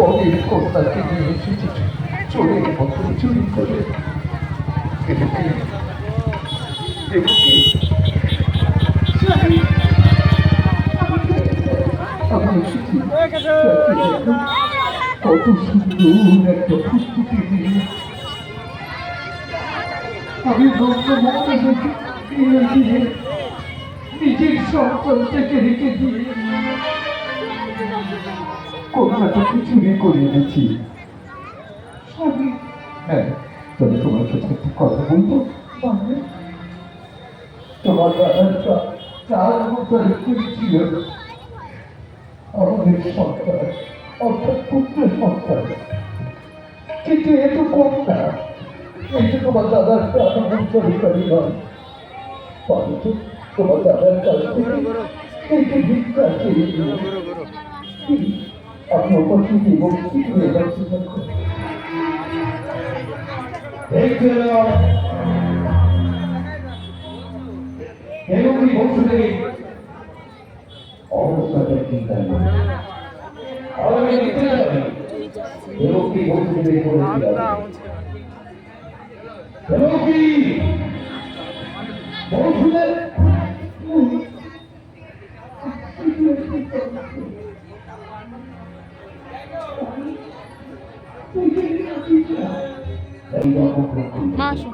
পরের কন্যাকে নিয়ে এসেছি। চোরের মতো চুরি করে। কত সুন্দর একটা ফুটফুটি দিয়ে আমি ভক্ত দিয়ে নিজের সন্তান থেকে রেখে দিয়ে কন্যাটাকে চুরি করে এনেছি। হ্যাঁ তবে তোমার সাথে একটা কথা বলব? তোমার দাদাটা চার বছর ছিল। আমাদের সন্তান অর্থাৎ পুত্রের সন্তান। কিন্তু এ তো কম না। যে তোমার দাদার প্রাণবন্তরী নয় অথচ তোমার দাদার কাছ থেকে এই যে ভিক্ষা আপনি উপস্থিত ঠিক হয়ে যাচ্ছি দেখুন এবং কি বলছো দেখি অবস্থাটা চিন্তা নেই আসো।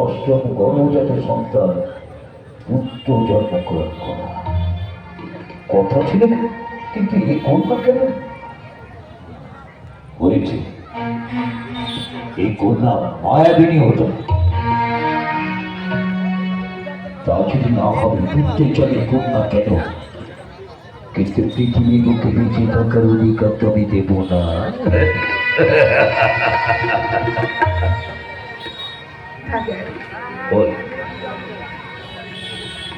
অষ্টম গণজাত সন্তান পুত্র জন্মগ্রহণ করা। কথা ছিল কিন্তু এই কন্যা কেন? হয়েছে এই কন্যা মায়াবিনী হতো। তা যদি না হবে পুত্রের চলে কন্যা কেন? কিন্তু পৃথিবী বুকে বেঁচে থাকার অধিকার তো আমি দেব না।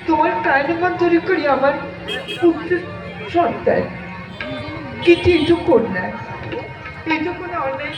তোমার প্রাণবন্তরী করি, আমার পুত্রের সন্তান কিন্তু এইটুক কন্যা।